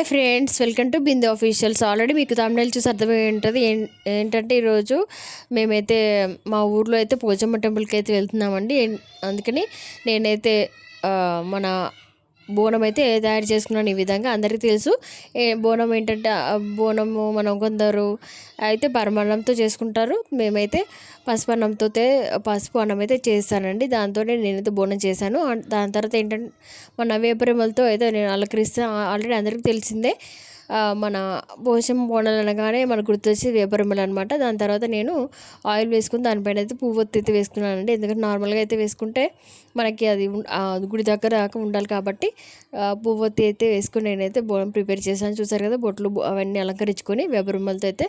Hi friends welcome to Bindu officials. Already మీకు తమిళ చూసి అర్థమై ఉంటుంది ఏం ఏంటంటే ఈరోజు మేమైతే మా ఊర్లో అయితే పోచమ్మ టెంపుల్కి అయితే వెళ్తున్నామండి. అందుకని నేనైతే మన బోనం అయితే తయారు చేసుకున్నాను ఈ విధంగా. అందరికీ తెలుసు. ఏ బోనం ఏంటంటే బోనము మనం కొందరు అయితే పరమాన్నంతో చేసుకుంటారు. మేమైతే పసుపు అన్నంతో పసుపు అన్నం అయితే చేస్తానండి. దాంతోనే నేనైతే బోనం చేశాను. దాని తర్వాత ఏంటంటే మన వేపరిమలతో అయితే నేను అలంకరిస్తాను ఆల్రెడీ అందరికీ తెలిసిందే. మన భోజనం బోనాలు అనగానే మనకు గుర్తొచ్చి వేపరిమలు అనమాట దాని తర్వాత నేను ఆయిల్ వేసుకుని దానిపైన అయితే పువ్వు ఒత్తి అయితే వేసుకున్నానండి. ఎందుకంటే నార్మల్గా అయితే వేసుకుంటే మనకి అది గుడి దగ్గర దాకా ఉండాలి కాబట్టి పువ్వు ఒత్తి అయితే వేసుకుని నేనైతే బోనం ప్రిపేర్ చేశాను. చూసారు కదా బొట్లు అవన్నీ అలంకరించుకొని వేపరిమలతో అయితే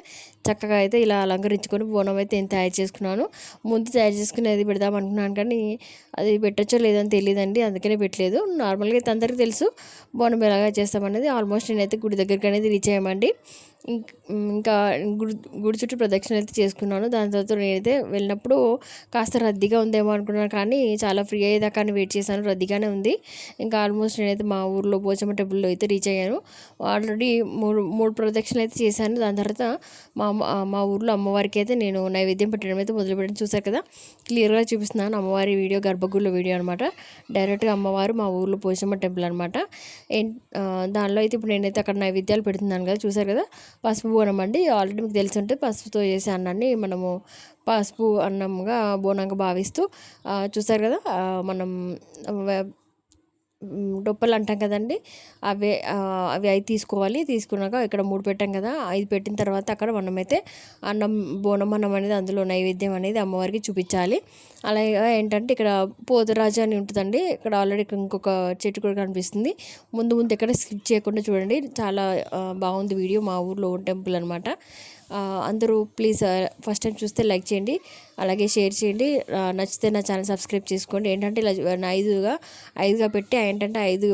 చక్కగా అయితే ఇలా అలంకరించుకొని బోనం అయితే నేను తయారు చేసుకున్నాను. ముందు తయారు చేసుకుని అది పెడదాం అనుకున్నాను కానీ అది పెట్టచ్చో లేదని తెలియదండి. అందుకనే పెట్టలేదు. నార్మల్గా అయితే అందరికీ తెలుసు బోనం ఎలాగా చేస్తామనేది. ఆల్మోస్ట్ నేనైతే గుడి దగ్గరికి అనేది రీచ్ అయ్యామండి. ఇంకా గుడి గుడి చుట్టూ ప్రదక్షిణ అయితే చేసుకున్నాను. దాని తర్వాత నేనైతే వెళ్ళినప్పుడు కాస్త రద్దీగా ఉందేమో అనుకున్నాను కానీ చాలా ఫ్రీ అయ్యేదాకా వెయిట్ చేశాను. రద్దీగానే ఉంది. ఇంకా ఆల్మోస్ట్ నేనైతే మా ఊర్లో పోచమ్మ టెంపుల్లో అయితే రీచ్ అయ్యాను. ఆల్రెడీ మూడు మూడు ప్రదక్షిణలు అయితే చేశాను. దాని తర్వాత మా అమ్మ మా ఊర్లో అమ్మవారికి అయితే నేను నైవేద్యం పెట్టడం అయితే మొదలుపెట్టడం చూశాను కదా? క్లియర్గా చూపిస్తున్నాను. అమ్మవారి వీడియో గర్భగుడిలో వీడియో అనమాట. డైరెక్ట్గా అమ్మవారు మా ఊర్లో పోచమ్మ టెంపుల్ అనమాట. దానిలో అయితే ఇప్పుడు నేనైతే అక్కడ నైవేద్యాలు పెడుతున్నాను కదా? చూసారు కదా? పసుపు బోనం అండి. ఆల్రెడీ మీకు తెలిసి ఉంటే పసుపుతో చేసే అన్నాన్ని మనము పసుపు అన్నంగా బోనంగా భావిస్తూ చూసారు కదా మనం డొప్పలు అంటాం కదండి. అవే అవి అవి తీసుకోవాలి. తీసుకున్నాక ఇక్కడ మూడు పెట్టాం కదా. ఐదు పెట్టిన తర్వాత అక్కడ మనమైతే అన్నం బోనం అన్నం అనేది అందులో నైవేద్యం అనేది అమ్మవారికి చూపించాలి. అలాగే ఏంటంటే ఇక్కడ పోతురాజు అని ఉంటుందండి. ఇక్కడ ఆల్రెడీ ఇంకొక చెట్టు కూడా కనిపిస్తుంది. ముందు ముందు ఎక్కడ స్కిప్ చేయకుండా చూడండి. చాలా బాగుంది వీడియో మా ఊర్లో టెంపుల్ అనమాట అందరూ ప్లీజ్ ఫస్ట్ టైం చూస్తే లైక్ చేయండి అలాగే షేర్ చేయండి. నచ్చితే నా ఛానల్ సబ్స్క్రైబ్ చేసుకోండి. ఏంటంటే ఇలా ఐదుగా ఐదుగా పెట్టి ఏంటంటే ఐదు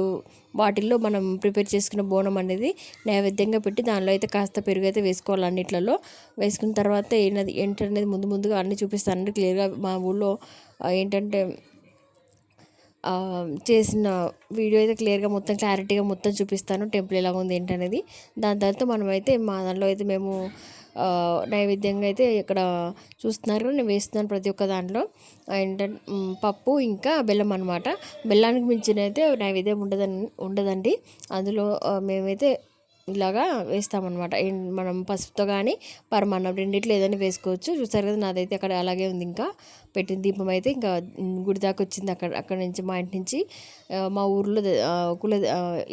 వాటిల్లో మనం ప్రిపేర్ చేసుకున్న బోనం అనేది నైవేద్యంగా పెట్టి దానిలో అయితే కాస్త పెరుగు అయితే వేసుకోవాలి అన్నిట్లలో. వేసుకున్న తర్వాత ఏంటది ఏంటనేది ముందు ముందుగా అన్నీ చూపిస్తానండి క్లియర్గా మా ఊళ్ళో ఏంటంటే చేసిన వీడియో అయితే క్లియర్గా మొత్తం క్లారిటీగా మొత్తం చూపిస్తాను టెంపుల్ ఎలా ఉంది ఏంటనేది. దాని తర్వాత మనమైతే మా దానిలో అయితే మేము నైవేద్యంగా అయితే ఇక్కడ చూస్తున్నారు. నేను వేస్తున్నాను ప్రతి ఒక్క దాంట్లో. ఏంటంటే పప్పు ఇంకా బెల్లం అనమాట బెల్లానికి మించిన అయితే నైవేద్యం ఉండదని ఉండదండి. అందులో మేమైతే ఇలాగా వేస్తామన్నమాట. మనం పసుపుతో కానీ పరమాన్నం రెండిట్లో ఏదైనా వేసుకోవచ్చు. చూసారు కదా నాదైతే అక్కడ అలాగే ఉంది ఇంకా. పెట్టిన దీపం అయితే ఇంకా గుడిదాకా గుడి దాకా వచ్చింది అక్కడ అక్కడ నుంచి మా ఇంటి నుంచి మా ఊర్లో కుల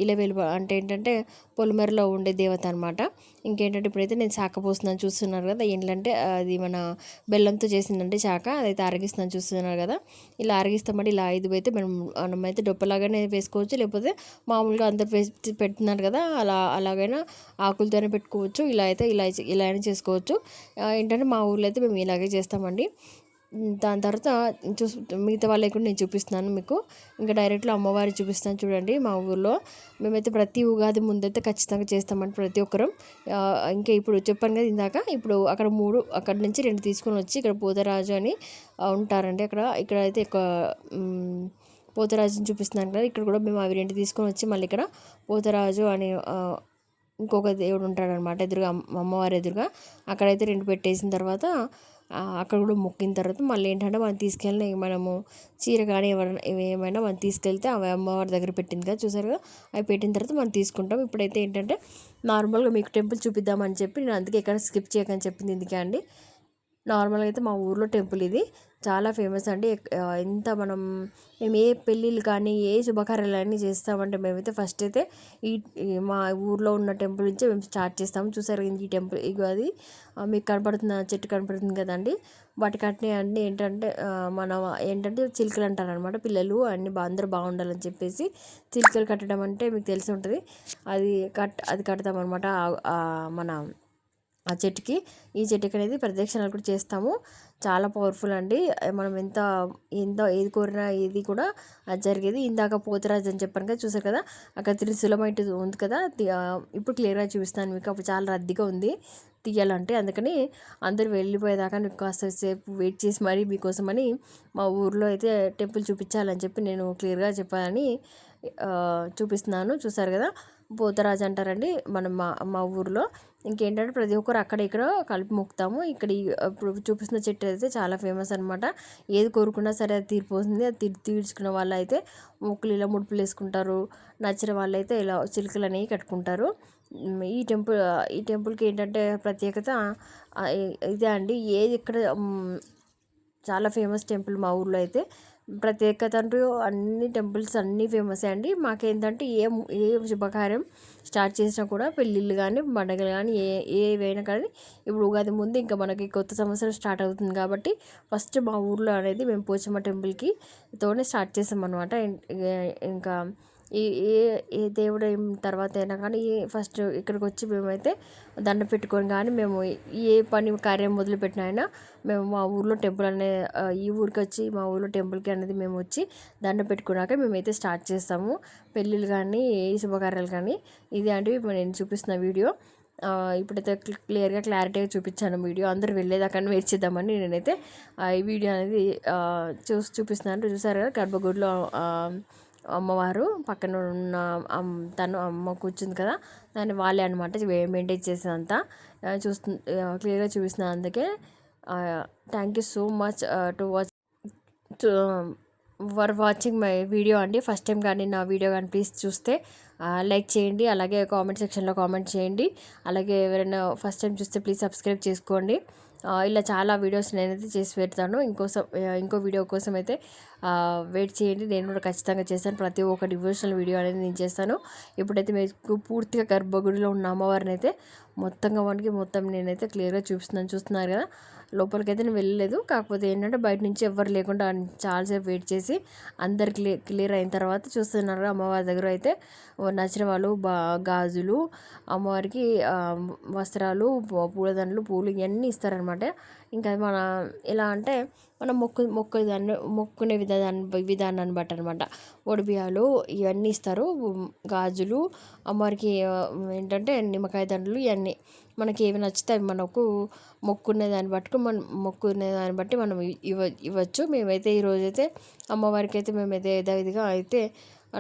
ఇలవేలు అంటే ఏంటంటే పొలిమేరలో ఉండే దేవత అనమాట ఇంకేంటంటే ఇప్పుడైతే నేను శాఖ పోస్తున్నాను చూస్తున్నారు కదా ఏంటంటే అది మన బెల్లంతో చేసిందంటే శాఖ అదైతే అరగిస్తున్నాను చూస్తున్నారు కదా. ఇలా అరగిస్తామంటే ఇలా ఐదు అయితే మనం మనమైతే డొప్పలాగానే వేసుకోవచ్చు లేకపోతే మామూలుగా అందరు వేసి పెడుతున్నారు కదా అలా అలాగైనా ఆకులతోనే పెట్టుకోవచ్చు ఇలా అయితే ఇలా ఇలా అయినా చేసుకోవచ్చు. ఏంటంటే మా ఊర్లో అయితే మేము ఇలాగే చేస్తామండి. దాని తర్వాత చూ మిగతా వాళ్ళకి కూడా నేను చూపిస్తున్నాను మీకు. ఇంకా డైరెక్ట్లో అమ్మవారి చూపిస్తాను చూడండి మా ఊర్లో. మేమైతే ప్రతి ఉగాది ముందైతే ఖచ్చితంగా చేస్తామండి ప్రతి ఒక్కరం. ఇంకా ఇప్పుడు చెప్పాను కదా ఇందాక ఇప్పుడు అక్కడ మూడు అక్కడ నుంచి రెండు తీసుకొని వచ్చి ఇక్కడ పోతరాజు అని ఉంటారండి అక్కడ. ఇక్కడ అయితే ఒక పోతరాజుని చూపిస్తున్నాను కదా ఇక్కడ కూడా మేము అవి రెండు తీసుకొని వచ్చి మళ్ళీ ఇక్కడ పోతరాజు అని ఇంకొక దేవుడు ఉంటాడనమాట ఎదురుగా అమ్మవారి ఎదురుగా. అక్కడైతే రెండు పెట్టేసిన తర్వాత అక్కడ కూడా మొక్కిన తర్వాత మళ్ళీ ఏంటంటే మనం తీసుకెళ్ళిన మనము చీర కానీ ఎవరైనా ఏమైనా మనం తీసుకెళ్తే అవి అమ్మవారి దగ్గర పెట్టింది కదా చూసారు కదా? అవి పెట్టిన తర్వాత మనం తీసుకుంటాం. ఇప్పుడైతే ఏంటంటే నార్మల్గా మీకు టెంపుల్ చూపిద్దామని చెప్పి నేను అందుకే ఎక్కడ స్కిప్ చేయకని చెప్పింది. ఎందుకే అండి? నార్మల్గా అయితే మా ఊర్లో టెంపుల్ ఇది. చాలా ఫేమస్ అండి. ఎంత మనం మేము ఏ పెళ్ళిళ్ళు కానీ ఏ శుభకార్యాలు అన్నీ చేస్తామంటే మేమైతే ఫస్ట్ అయితే ఈ మా ఊర్లో ఉన్న టెంపుల్ నుంచే మేము స్టార్ట్ చేస్తాము చూసారు ఈ టెంపుల్ ఇగో అది. మీకు కనపడుతున్న చెట్టు కనపడుతుంది కదండి. వాటి కట్టిన అన్నీ ఏంటంటే మన ఏంటంటే చిలుకలు అంటారు అనమాట పిల్లలు. అన్ని బా అందరూ బాగుండాలని చెప్పేసి చిలుకలు కట్టడం అంటే మీకు తెలిసి ఉంటుంది. అది కట్ అది కడతామన్నమాట. మన ఆ చెట్టుకి. ఈ చెట్టుకి అనేది ప్రదక్షిణలు కూడా చేస్తాము. చాలా పవర్ఫుల్ అండి. మనం ఎంత ఎంత ఏది కోరినా ఏది కూడా అది జరిగేది. ఇందాక పోతరాజు అని చెప్పాను కదా చూసారు కదా? అక్కడ త్రిశూలమైట్ ఉంది కదా? ఇప్పుడు క్లియర్గా చూపిస్తాను మీకు. అప్పుడు చాలా రద్దీగా ఉంది తీయాలంటే. అందుకని అందరూ వెళ్ళిపోయేదాకా మీకు కాస్త సేపు వెయిట్ చేసి మరీ మీకోసమని మా ఊర్లో అయితే టెంపుల్ చూపించాలని చెప్పి నేను క్లియర్గా చెప్పాలని చూపిస్తున్నాను. చూసారు కదా? పోతరాజు అంటారండి మనం మా మా ఊర్లో. ఇంకేంటంటే ప్రతి ఒక్కరు అక్కడ ఇక్కడ కలిపి మొక్కుతాము. ఇక్కడ ఇప్పుడు చూపిస్తున్న చెట్టు అయితే చాలా ఫేమస్ అనమాట ఏది కోరుకున్నా సరే అది తీరిపోతుంది. అది తీర్ తీర్చుకున్న వాళ్ళు అయితే మొక్కులు ఇలా ముడుపులు వేసుకుంటారు. నచ్చిన వాళ్ళు అయితే ఇలా చిలుకలు అనేవి కట్టుకుంటారు. ఈ టెంపుల్ ఈ టెంపుల్కి ఏంటంటే ప్రత్యేకత ఇదే అండి. ఏది ఇక్కడ చాలా ఫేమస్ టెంపుల్ మా ఊర్లో అయితే. ప్రత్యేకత అంటూ అన్ని టెంపుల్స్ అన్నీ ఫేమస్ అండి. మాకేంటంటే ఏ ఏ శుభకార్యం స్టార్ట్ చేసినా కూడా పెళ్ళిళ్ళు కానీ పండగలు కానీ ఏ ఏవైనా కానీ ఇప్పుడు ఉగాది ముందు ఇంకా మనకి కొత్త సంవత్సరం స్టార్ట్ అవుతుంది కాబట్టి ఫస్ట్ మా ఊర్లో అనేది మేము పోచమ్మ టెంపుల్కి తోనే స్టార్ట్ చేసాం అనమాట ఇంకా ఈ ఏ ఏ దేవుడు తర్వాత అయినా కానీ ఫస్ట్ ఇక్కడికి వచ్చి మేమైతే దండ పెట్టుకొని కానీ మేము ఏ పని కార్యం మొదలుపెట్టిన అయినా మేము మా ఊర్లో టెంపుల్ అనే ఈ ఊరికి వచ్చి మా ఊర్లో టెంపుల్కి అనేది మేము వచ్చి దండ పెట్టుకున్నాక మేమైతే స్టార్ట్ చేస్తాము. పెళ్ళిళ్ళు కానీ ఏ శుభకార్యాలు కానీ ఇది అంటే నేను చూపిస్తున్న వీడియో. ఇప్పుడైతే క్లియర్గా క్లారిటీగా చూపించాను వీడియో. అందరూ వెళ్ళేదాకా వెయిట్ చేద్దామని నేనైతే ఈ వీడియో అనేది చూసి చూపిస్తున్నాను. చూసారు కదా గర్భగుడిలో అమ్మవారు పక్కన ఉన్న తను అమ్మ కూర్చుంది కదా దాన్ని వాళ్ళే అనమాట మెయింటైన్ చేసినంత చూస్తు క్లియర్గా చూపిస్తున్నా అందుకే thank you so much to watch for watching my video అండి. ఫస్ట్ టైం కానీ నా వీడియో కానీ ప్లీజ్ చూస్తే లైక్ చేయండి. అలాగే కామెంట్ సెక్షన్లో కామెంట్ చేయండి. అలాగే ఎవరైనా ఫస్ట్ టైం చూస్తే ప్లీజ్ సబ్స్క్రైబ్ చేసుకోండి. ఇలా చాలా వీడియోస్ నేనైతే చేసి పెడతాను. ఇంకోసం ఇంకో వీడియో కోసం అయితే వెయిట్ చేయండి. నేను కూడా ఖచ్చితంగా చేస్తాను. ప్రతి ఒక్క డివోషనల్ వీడియో అనేది నేను చేస్తాను. ఇప్పుడైతే మీకు పూర్తిగా గర్భగుడిలో ఉన్న అమ్మవారిని అయితే మొత్తంగా వానికి మొత్తం నేనైతే క్లియర్గా చూపిస్తున్నాను. చూస్తున్నారు కదా? లోపలికి అయితే నేను వెళ్ళలేదు. కాకపోతే ఏంటంటే బయట నుంచి ఎవరు లేకుండా చాలాసేపు వెయిట్ చేసి అందరు క్లియర్ క్లియర్ అయిన తర్వాత చూస్తున్నారు అమ్మవారి దగ్గర అయితే. నచ్చిన వాళ్ళు బా గాజులు అమ్మవారికి వస్త్రాలు పూలదండలు పూలు ఇవన్నీ ఇస్తారనమాట ఇంకా మన ఎలా అంటే మనం మొక్కు మొక్కు దాన్ని మొక్కునే దాని విధానాన్ని బట్టి అనమాట ఒడిబియాలు ఇవన్నీ ఇస్తారు. గాజులు అమ్మవారికి ఏంటంటే నిమ్మకాయ దండలు ఇవన్నీ. మనకి ఏవి నచ్చితే అవి మనకు మొక్కునే దాన్ని బట్టి మనం మొక్కునే దాన్ని బట్టి మనం ఇవ్వ ఇవ్వచ్చు. మేమైతే ఈరోజైతే అమ్మవారికి అయితే మేమైతే యథావిధిగా అయితే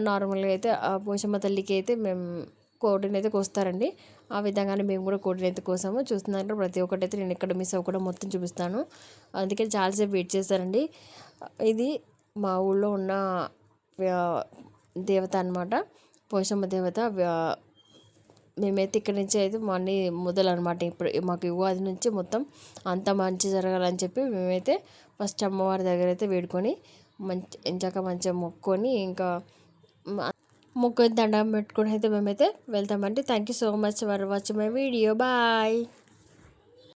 నార్మల్గా అయితే ఆ పోషమ్మ తల్లికి అయితే మేము కోడిని అయితే కోస్తారండి. ఆ విధంగానే మేము కూడా కోడిని అయితే కోసాము. చూస్తున్నారు ప్రతి ఒక్కటి అయితే నేను ఇక్కడ మిస్ అవ్వకుండా మొత్తం చూపిస్తాను. అందుకే చాలాసేపు వెయిట్ చేస్తారండి ఇది మా ఊళ్ళో ఉన్న దేవత అనమాట పోషమ్మ దేవత మేమైతే ఇక్కడి నుంచి అయితే మనీ మొదలు అనమాట ఇప్పుడు మాకు ఉగాది నుంచి మొత్తం అంత మంచి జరగాలని చెప్పి మేమైతే ఫస్ట్ అమ్మవారి దగ్గర అయితే వేడుకొని మంచి ఇంచాక మంచిగా మొక్కొని ఇంకా మొక్కు దండం పెట్టుకొని అయితే మేమైతే వెళ్తామండి. Thank you so much for watching my video bye